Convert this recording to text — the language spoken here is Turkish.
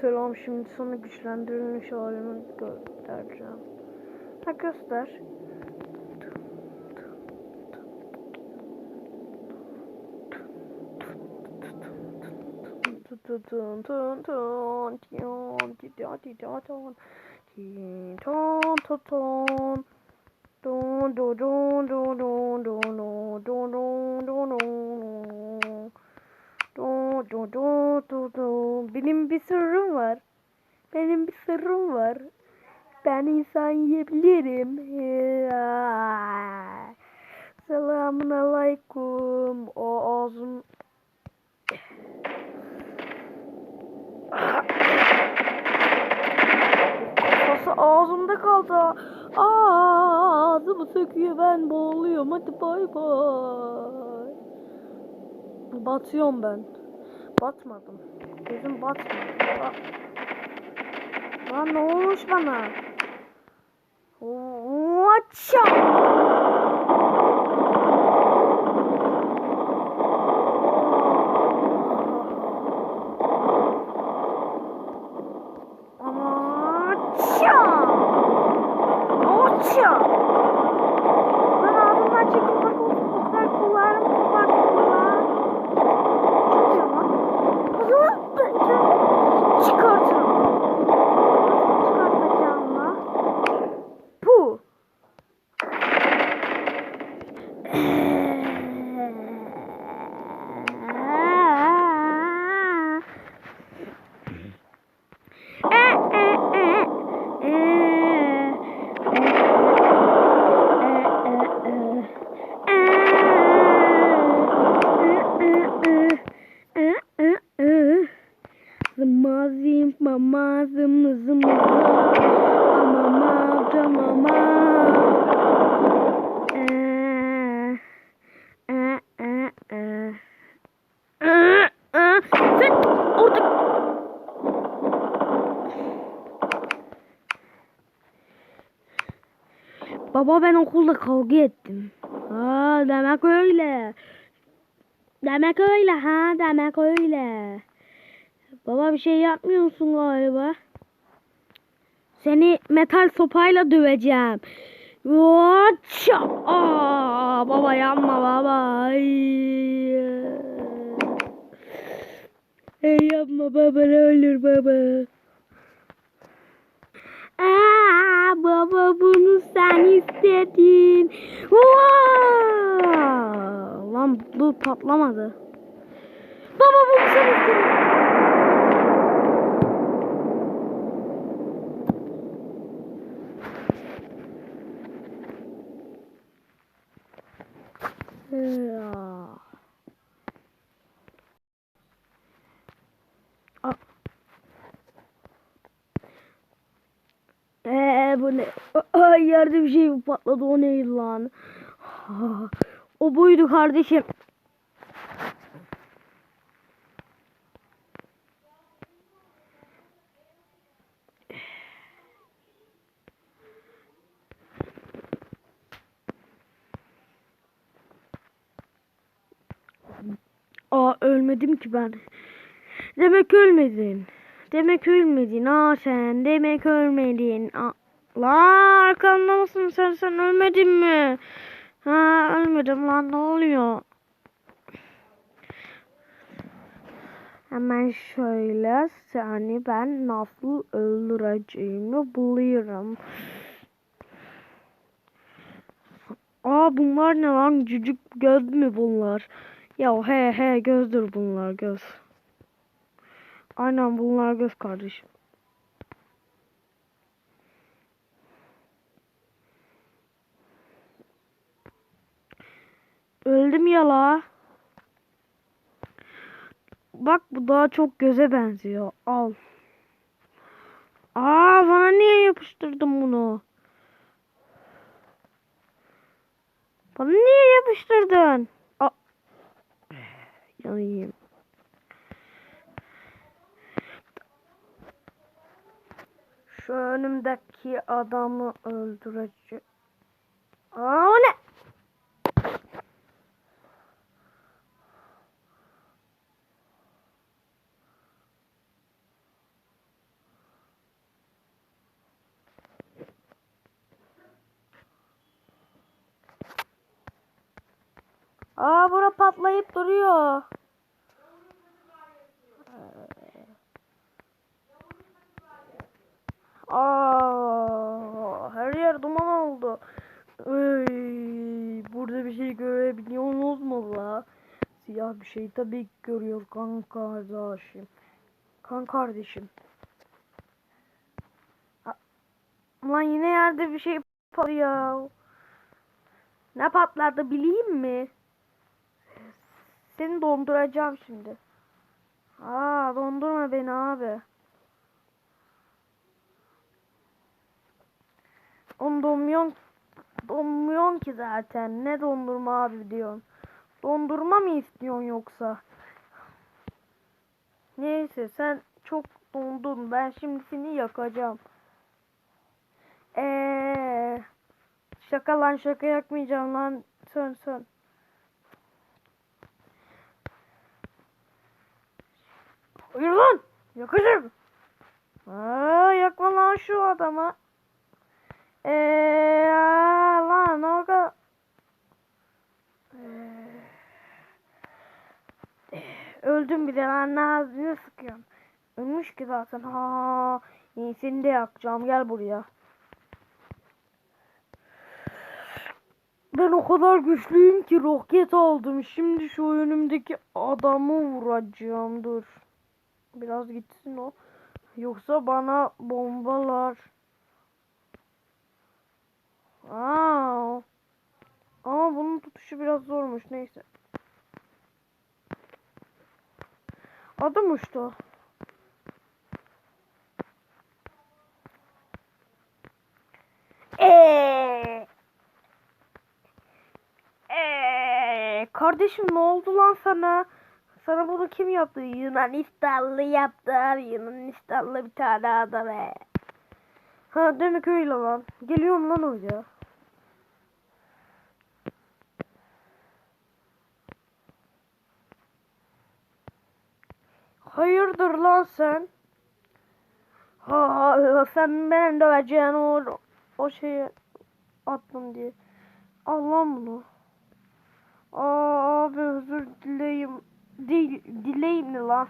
Selam şimdi sana güçlendirilmiş halimi göstereceğim. Ha göster. Dun dun dun dun. Benim bir sırrım var. Benim bir sırrım var. Ben insan yiyebilirim. Ya. Selamun aleyküm. O ağzım... Kafası ağzımda kaldı. Ağzımı söküyor ben boğuluyorum. Hadi bay bay. Batıyorum ben. Batmadım. Gözüm batmadı. Ba Lan ne olmuş bana? Watcha! Amaça! Oça! Lan ağzımdan çekil bak o o kadar kulağım koparttı lan. Çıkıyor lan. O zaman ben kendim çıkartırım. Nasıl çıkartacağım lan? Puh. Zımazim mama zım zım mama mama Ee, ee, ee, ee. Ee, ee. Sen orada Baba ben okulda kavga ettim. Ha demek öyle. Demek öyle ha demek öyle. Baba bir şey yapmıyorsun galiba. Seni metal sopayla döveceğim. Vaça! Baba yanma baba. Ay. Ey yapma baba ne olur baba. Aa, baba bunu sen istedin. Vaa! Lan dur patlamadı. Baba bunu sen istedin. Ya. Aa. Ee bu ne? Ay yerde bir şey patladı o neydi lan? O buydu kardeşim. Ölmedim ki ben. Demek ölmedin. Demek ölmedin. Aa sen demek ölmedin. Aa, la arkamda mısın sen sen ölmedin mi? Ha ölmedim lan ne oluyor? Hemen şöyle seni ben nasıl öldüreceğimi buluyorum. Aa bunlar ne lan? Cücük göz mü bunlar? Ya he he gözdür bunlar göz. Aynen bunlar göz kardeşim. Öldüm ya la. Bak bu daha çok göze benziyor. Al. Aa bana niye yapıştırdın bunu? Bana niye yapıştırdın? Aa. Yanayım. Şu önümdeki adamı öldüreceğim. Aa o ne? Aa bura patlayıp duruyor. Aa, her yer duman oldu. Ey, burada bir şey görebiliyorsunuz mu la? Siyah bir şey tabii ki görüyor kan kardeşim. Kan kardeşim. A- Lan yine yerde bir şey patlıyor. Ne patladı bileyim mi? Seni donduracağım şimdi. Aa dondurma beni abi. Onu donmuyorsun, donmuyorsun ki zaten. Ne dondurma abi diyorsun. Dondurma mı istiyorsun yoksa? Neyse sen çok dondun. Ben şimdi seni yakacağım. Eee şaka lan şaka yakmayacağım lan. Sön sön. Hayır lan. Yakacağım. Aa, yakma lan şu adamı. Eee lan o kadar. Eee, Öldüm bile lan ağzını sıkıyorum. Ölmüş ki zaten. Ha, iyi seni de yakacağım. Gel buraya. Ben o kadar güçlüyüm ki roket aldım. Şimdi şu önümdeki adamı vuracağım. Dur. Biraz gitsin o. Yoksa bana bombalar. Aa. Ama bunun tutuşu biraz zormuş. Neyse. Adım uçtu. Eee. Eee. Kardeşim ne oldu lan sana? Sana bunu kim yaptı? Yunanistanlı yaptı abi. Yunanistanlı bir tane adam he. Ha demek öyle lan. Geliyorum lan oraya. Hayırdır lan sen? Ha sen beni döveceksin o, o şeyi attım diye. Al lan bunu. Aa abi özür dileyim. Dil, dileyim ne lan?